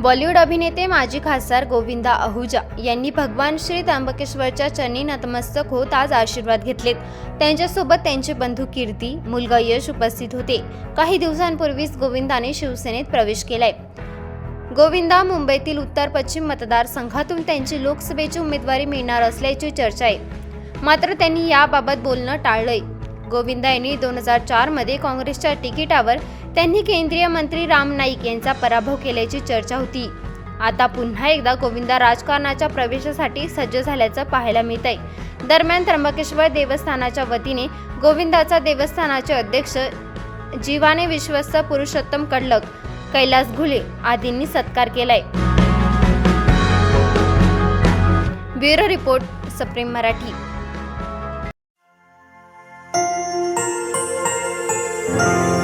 बॉलिवूड अभिनेते माजी खासदार गोविंदा अहुजा यांनी भगवान श्री त्र्यंबकेश्वरच्या चरणी नतमस्तक होत आज आशीर्वाद घेतलेत. त्यांच्यासोबत त्यांचे बंधू कीर्ती मुलगा यश उपस्थित होते. काही दिवसांपूर्वीच गोविंदाने शिवसेनेत प्रवेश केलाय. गोविंदा मुंबईतील उत्तर पश्चिम मतदारसंघातून त्यांची लोकसभेची उमेदवारी मिळणार असल्याची चर्चा आहे. मात्र त्यांनी याबाबत बोलणं टाळलंय. गोविंदा यांनी दोन हजार चारमध्ये काँग्रेसच्या तिकिटावर त्यांनी केंद्रीय मंत्री राम नाईक यांचा पराभव केल्याची चर्चा होती. आता पुन्हा एकदा गोविंदा राजकारणाच्या प्रवेशासाठी सज्ज झाल्याचं पाहायला मिळत आहे दरम्यान त्र्यंबकेश्वर देवस्थानाच्या वतीने गोविंदाचा देवस्थानाचे अध्यक्ष जीवाने विश्वस्त पुरुषोत्तम कडलक कैलास घुले आदींनी सत्कार केलाय. ब्युरो रिपोर्ट सप्रेम मराठी. Thank you.